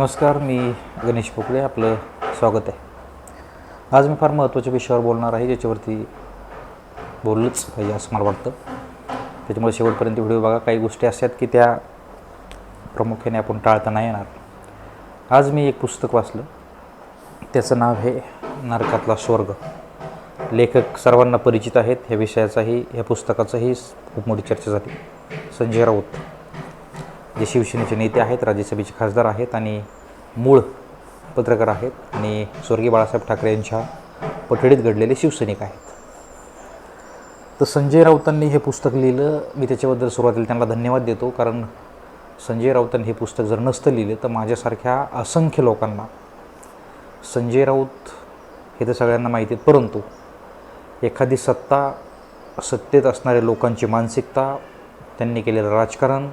नमस्कार मी गणेश पोकळे आपलं स्वागत आहे. आज मी फार महत्त्वाच्या विषयावर बोलणार आहे ज्याच्यावरती बोललंच पाहिजे असं मला वाटतं. त्याच्यामुळे शेवटपर्यंत व्हिडिओ बघा. काही गोष्टी अशा आहेत की त्या प्रामुख्याने आपण टाळता नाही येणार. आज मी एक पुस्तक वाचलं. त्याचं नाव आहे नरकातला स्वर्ग. लेखक सर्वांना परिचित आहेत. ह्या विषयाचाही ह्या पुस्तकाचाही खूप मोठी चर्चा झाली. संजय राऊत. जे शिवसेनेचे नेते आहेत राज्यसभेचे खासदार आहेत आणि मूळ पत्रकार आहेत आणि स्वर्गीय बाळासाहेब ठाकरे यांच्या पठडीत घडलेले शिवसैनिक आहेत. तर संजय राऊतांनी हे पुस्तक लिहिलं. मी त्याच्याबद्दल सुरुवातीला त्यांना धन्यवाद देतो कारण संजय राऊतांनी हे पुस्तक जर नसतं लिहिलं तर माझ्यासारख्या असंख्य लोकांना संजय राऊत हे तर सगळ्यांना माहिती आहेत परंतु एखादी सत्ता सत्तेत असणाऱ्या लोकांची मानसिकता त्यांनी केलेलं राजकारण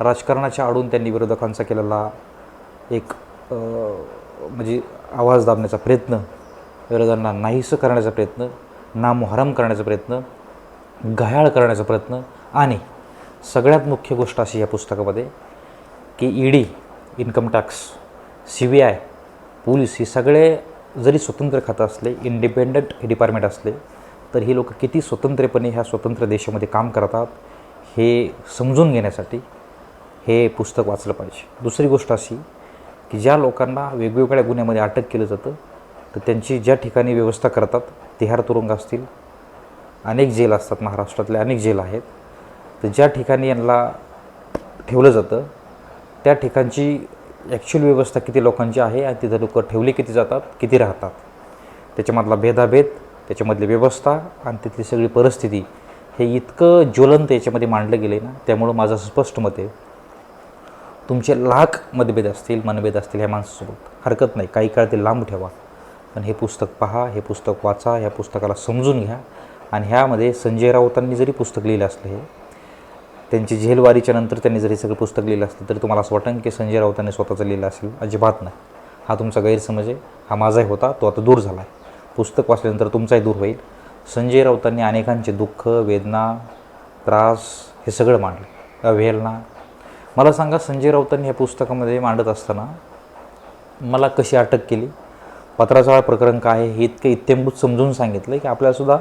राजकारणाच्या आडून त्यांनी विरोधकांचा केलेला एक म्हणजे आवाज दाबण्याचा प्रयत्न विरोधांना नाहीसं करण्याचा प्रयत्न नामोहरम करण्याचा प्रयत्न घायाळ करण्याचा प्रयत्न आणि सगळ्यात मुख्य गोष्ट अशी या पुस्तकामध्ये की E D income tax C B I police हे सगळे जरी स्वतंत्र खातं असले इंडिपेंडंट हे डिपार्टमेंट असले तर ही लोक किती स्वतंत्रपणे ह्या स्वतंत्र देशामध्ये काम करतात हे समजून घेण्यासाठी हे पुस्तक वाचलं पाहिजे. दुसरी गोष्ट अशी की ज्या लोकांना वेगवेगळ्या गुन्ह्यामध्ये अटक केलं जातं तर त्यांची ज्या ठिकाणी व्यवस्था करतात तिहार तुरुंग असतील अनेक जेल असतात महाराष्ट्रातले अनेक जेल आहेत तर ज्या ठिकाणी यांना ठेवलं जातं त्या ठिकाणची ॲक्च्युअल व्यवस्था किती लोकांची आहे आणि तिथं लोक ठेवली किती जातात किती राहतात. त्याच्यामधला भेदाभेद त्याच्यामधली व्यवस्था आणि तिथली सगळी परिस्थिती हे इतकं ज्वलंत याच्यामध्ये मांडलं गेलं आहे ना त्यामुळं माझं स्पष्ट मत आहे. तुमचे लाख मतभेद असतील मनभेद असतील ह्या माणसासोबत. हरकत नाही. काही काळ ते लांब ठेवा. पण हे पुस्तक पहा हे पुस्तक वाचा ह्या पुस्तकाला समजून घ्या. आणि ह्यामध्ये संजय राऊतांनी जरी पुस्तक लिहिलं असलं हे त्यांची झेलवारीच्या नंतर त्यांनी जरी सगळं पुस्तक लिहिलं असलं तरी तुम्हाला असं वाटेल की संजय राऊतांनी स्वतःचं लिहिलं असेल? अजिबात नाही. हा तुमचा गैरसमज आहे. हा माझाही होता. तो आता दूर झाला आहे पुस्तक वाचल्यानंतर तुमचाही दूर होईल. संजय राऊतांनी अनेकांचे दुःख वेदना त्रास हे सगळं मांडलं. अवहेलना मला सांगा संजय राऊतांनी ह्या पुस्तकामध्ये मांडत असताना मला कशी अटक केली? पत्राचा प्रकरण काय आहे? हे इतकं इत्यंभूत समजून सांगितलं की आपल्यालासुद्धा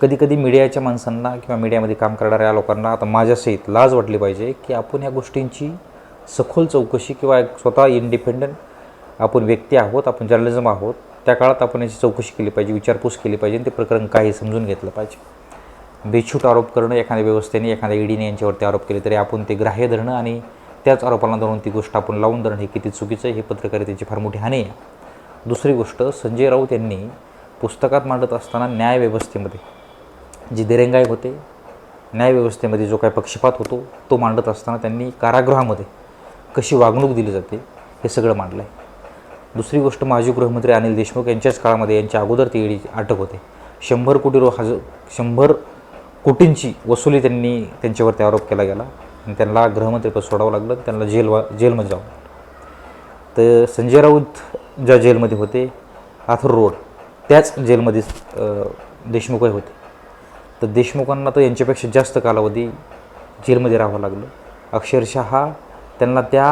कधी कधी मीडियाच्या माणसांना किंवा मीडियामध्ये काम करणाऱ्या लोकांना आता माझ्यासहित लाज वाटली पाहिजे की आपण ह्या गोष्टींची सखोल चौकशी किंवा एक स्वतः इंडिपेंडंट आपण व्यक्ती आहोत आपण जर्नलिझम आहोत त्या काळात आपण याची चौकशी केली पाहिजे विचारपूस केली पाहिजे आणि ते प्रकरण काय हे समजून घेतलं पाहिजे. बेछूट आरोप करणं एखाद्या व्यवस्थेने एखाद्या ईडीने यांच्यावरती आरोप केले तरी आपण ते ग्राह्य धरणं आणि त्याच आरोपाला धरून ती गोष्ट आपण लावून धरणं हे किती चुकीचं आहे हे पत्रकारितेची फार मोठी हानी आहे. दुसरी गोष्ट संजय राऊत यांनी पुस्तकात मांडत असताना न्यायव्यवस्थेमध्ये जी दिरंगाई होते न्यायव्यवस्थेमध्ये जो काही पक्षपात होतो तो मांडत असताना त्यांनी कारागृहामध्ये कशी वागणूक दिली जाते हे सगळं मांडलं आहे दुसरी गोष्ट माजी गृहमंत्री अनिल देशमुख यांच्याच काळामध्ये यांच्या अगोदर ती ईडी अटक होते. शंभर कोटी रो हज शंभर कोटींची वसुली त्यांनी त्यांच्यावरती आरोप केला गेला. आणि त्यांना गृहमंत्रीपद सोडावं लागलं त्यांना जेल वा जेलमध्ये जावं लागलं. तर संजय राऊत ज्या जेलमध्ये होते आथर रोड त्याच जेलमध्ये देशमुख देशमुखही होते. तर देशमुखांना तर यांच्यापेक्षा जास्त कालावधी जेलमध्ये राहावं लागलं. अक्षरशः त्यांना त्या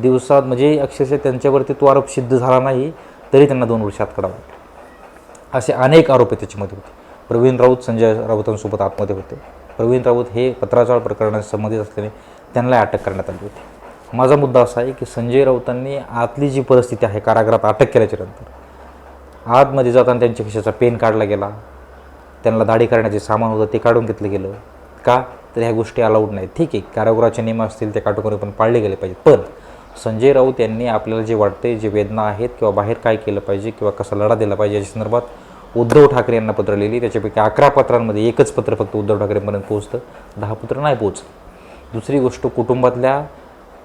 दिवसात म्हणजे अक्षरशः त्यांच्यावरती तो आरोप सिद्ध झाला नाही तरी त्यांना दोन वर्षात काढावं असे अनेक आरोप त्याच्यामध्ये होते. प्रवीण राऊत संजय राऊतांसोबत आतमध्ये होते. प्रवीण राऊत हे पत्राचाळ प्रकरणाशी संबंधित असल्याने त्यांना अटक करण्यात आली होती. माझा मुद्दा असा आहे की संजय राऊतांनी आतली जी परिस्थिती आहे कारागृहात अटक केल्याच्यानंतर आतमध्ये जाताना त्यांच्या खिशाचा पेन काढला गेला. त्यांना दाढी करण्याचे सामान होतं ते काढून घेतलं गेलं. का? तर ह्या गोष्टी अलाउड नाहीत. ठीक आहे कारागृहाचे नियम असतील ते काटोकोरी पण पाळले गेले पाहिजेत. पण संजय राऊत यांनी आपल्याला जे वाटते जे वेदना आहेत किंवा बाहेर काय केलं पाहिजे किंवा कसा लढा दिला पाहिजे याच्या संदर्भात उद्धव ठाकरे यांना पत्र लिहिली. त्याच्यापैकी अकरा पत्रांमध्ये एकच पत्र फक्त उद्धव ठाकरेंपर्यंत पोहोचतं. दहा पत्र नाही पोहोचलं दुसरी गोष्ट कुटुंबातल्या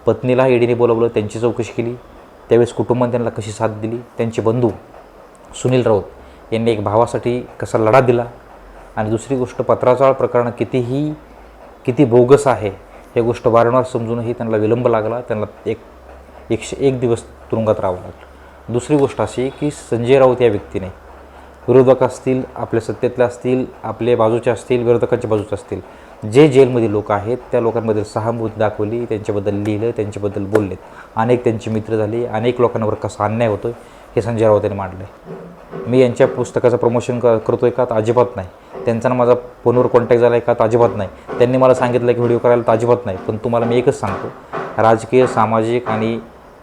पत्नीला ईडीने बोलावलं त्यांची चौकशी केली. त्यावेळेस कुटुंबाने त्यांना कशी साथ दिली? त्यांचे बंधू सुनील राऊत यांनी एक भावासाठी कसा लढा दिला? आणि दुसरी गोष्ट पत्राचाळ प्रकरण कितीही किती बोगस आहे हे गोष्ट वारंवार समजूनही त्यांना विलंब लागला. त्यांना एक एकशे एक दिवस तुरुंगात राहावं लागलं. दुसरी गोष्ट अशी की संजय राऊत या व्यक्तीने विरोधक असतील आपल्या सत्तेतल्या असतील आपले बाजूचे असतील विरोधकांच्या बाजूचे असतील जे जेलमध्ये लोक आहेत त्या लोकांबद्दल सहानुभूती दाखवली त्यांच्याबद्दल लिहिलं त्यांच्याबद्दल बोललेत. अनेक त्यांचे मित्र झाले अनेक लोकांवर कसा अन्याय होतो हे संजय राऊत यांनी मांडलं आहे मी यांच्या पुस्तकाचं प्रमोशन क करतो आहे का तर अजिबात नाही. त्यांचा ना माझा फोनवर कॉन्टॅक्ट झाला आहे का तर अजिबात नाही. त्यांनी मला सांगितलं की व्हिडिओ करायला तर अजिबात नाही. पण तुम्हाला मी एकच सांगतो राजकीय सामाजिक आणि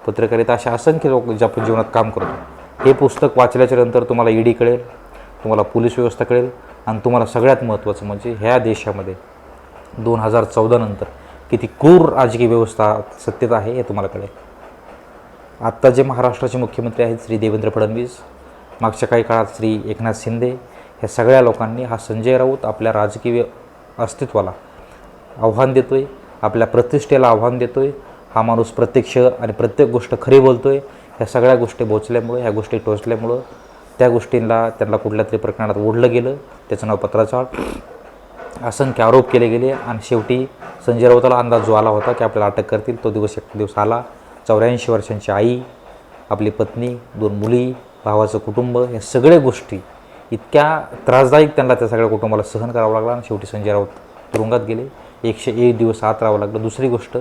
पत्रकारिता अशा असंख्य लोक ज्या आपण जीवनात काम करतो. हे पुस्तक वाचल्याच्या नंतर तुम्हाला ईडी कळेल तुम्हाला पोलीस व्यवस्था कळेल आणि तुम्हाला सगळ्यात महत्त्वाचं म्हणजे ह्या देशामध्ये दोन हजार चौदा नंतर किती क्रूर राजकीय व्यवस्था सत्तेत आहे हे तुम्हाला कळेल. आत्ता जे महाराष्ट्राचे मुख्यमंत्री आहेत श्री देवेंद्र फडणवीस मागच्या काही काळात श्री एकनाथ शिंदे ह्या सगळ्या लोकांनी हा संजय राऊत आपल्या राजकीय अस्तित्वाला आव्हान देतो आहे आपल्या प्रतिष्ठेला आव्हान देतो आहे हा माणूस प्रत्यक्ष आणि प्रत्येक गोष्ट खरी बोलतो आहे ह्या सगळ्या गोष्टी बोचल्यामुळं ह्या गोष्टी टोचल्यामुळं त्या गोष्टींना त्यांना कुठल्या तरी प्रकरणात ओढलं गेलं त्याचं नाव पत्राचाळ असंख्य आरोप केले गेले आणि शेवटी संजय राऊताला अंदाज जो आला होता की आपल्याला अटक करतील तो दिवस एक दिवस आला. चौऱ्याऐंशी वर्षांची आई आपली पत्नी दोन मुली भावाचं कुटुंब या सगळ्या गोष्टी इतक्या त्रासदायक त्यांना त्या सगळ्या कुटुंबाला सहन करावं लागलं आणि शेवटी संजय राऊत तुरुंगात गेले. एकशे एक दिवस आत राहावं लागलं. दुसरी गोष्ट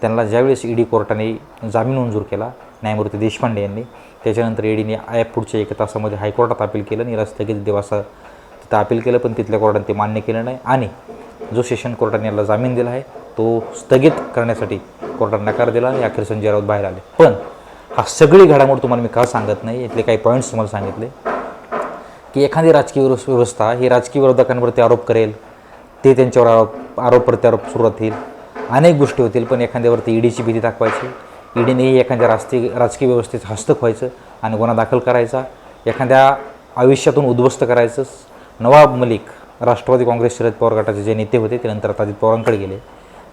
त्यांना ज्यावेळेस ईडी कोर्टाने जामीन मंजूर केला न्यायमूर्ती देशपांडे यांनी. त्याच्यानंतर ईडीने आय पुढच्या एक तासामध्ये हायकोर्टात अपील केलं आणि स्थगित देवासा तिथं अपील केलं पण तिथल्या कोर्टाने ते मान्य केलं नाही. आणि जो सेशन कोर्टाने याला जामीन दिला आहे तो स्थगित करण्यासाठी कोर्टाने नकार दिला आणि अखेर संजय राऊत बाहेर आले. पण हा सगळी घडामोड तुम्हाला मी का सांगत नाही यातले काही पॉईंट्स तुम्हाला सांगितले. की एखादी राजकीय व्यवस्था ही राजकीय विरोधकांवरती आरोप करेल ते त्यांच्यावर आरोप आरोप प्रत्यारोप सुरू राहतील अनेक गोष्टी होतील पण एखाद्यावरती ईडीची भीती दाखवायची. ईडीनेही एखाद्या राजकीय राजकीय व्यवस्थेत हस्तक व्हायचं आणि गुन्हा दाखल करायचा एखाद्या आयुष्यातून उद्ध्वस्त करायचं. नवाब मलिक राष्ट्रवादी काँग्रेस शरद पवार गटाचे जे नेते होते ते नंतर आता अजित पवारांकडे गेले.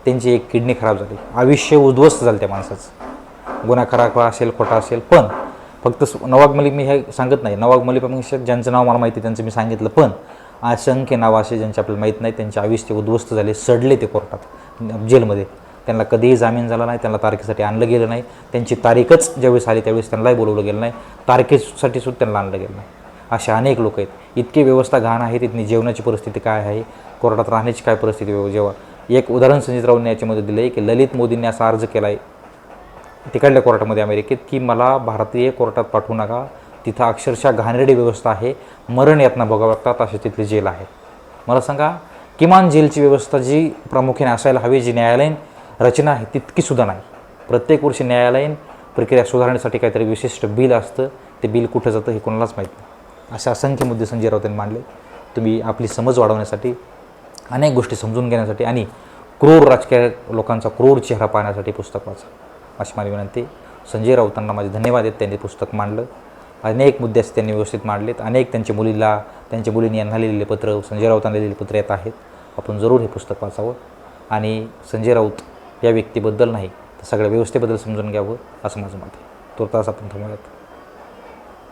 त्यांची एक किडनी खराब झाली. आयुष्य उद्ध्वस्त झालं त्या माणसाचं. गुन्हा खरा असेल खोटा असेल पण फक्त नवाब मलिक मी हे सांगत नाही. नवाब मलिकपेक्षा ज्यांचं नाव मला माहिती आहे त्यांचं मी सांगितलं पण असंख्य नावं असे ज्यांचे आपल्याला माहीत नाही त्यांचे आयुष्य उद्ध्वस्त झाले सडले ते कोर्टात जेलमध्ये. त्यांना कधीही जामीन झाला नाही त्यांना तारखेसाठी आणलं गेलं नाही. त्यांची तारीखच ज्यावेळेस आली त्यावेळेस त्यांनाही बोलवलं गेलं नाही. तारखेसाठी सुद्धा त्यांना आणलं गेलं नाही. असे अनेक लोक आहेत. इतकी व्यवस्था घाण आहे तिथली जेवणाची परिस्थिती काय आहे कोर्टात राहण्याची काय परिस्थिती जेव्हा एक उदाहरण संजित राऊंनी याच्यामध्ये दिलं आहे की ललित मोदींनी असा अर्ज केला आहे तिकडल्या कोर्टामध्ये अमेरिकेत की मला भारतीय कोर्टात पाठवू नका तिथं अक्षरशः घाणेरडी व्यवस्था आहे मरण यातना भोगावं लागतात असे तिथली जेल आहे. मला सांगा किमान जेलची व्यवस्था जी प्रामुख्याने असायला हवी जी न्यायालयीन रचना आहे तितकीसुद्धा नाही. प्रत्येक वर्षी न्यायालयीन प्रक्रिया सुधारण्यासाठी काहीतरी विशिष्ट बिल असतं. ते बिल कुठं जातं हे कोणालाच माहीत नाही. असे असंख्य मुद्दे संजय राऊत यांनी मांडले. तुम्ही आपली समज वाढवण्यासाठी अनेक गोष्टी समजून घेण्यासाठी आणि क्रूर राजकीय लोकांचा क्रूर चेहरा पाहण्यासाठी पुस्तक वाचा. अशी माझी विनंती. संजय राऊतांना माझे धन्यवाद आहेत. त्यांनी पुस्तक मांडलं. अनेक मुद्दे असे त्यांनी व्यवस्थित मांडलेत. अनेक त्यांच्या मुलीला त्यांच्या मुलींनी यांना लिहिलेले पत्र संजय राऊतांना लिहिलेले पत्र येत आहेत. आपण जरूर हे पुस्तक वाचावं. आणि संजय राऊत या व्यक्तीबद्दल नाही. तर सगळ्या व्यवस्थेबद्दल समजून घ्यावं असं माझं मत आहे. तुर्तास आपण थांबूयात.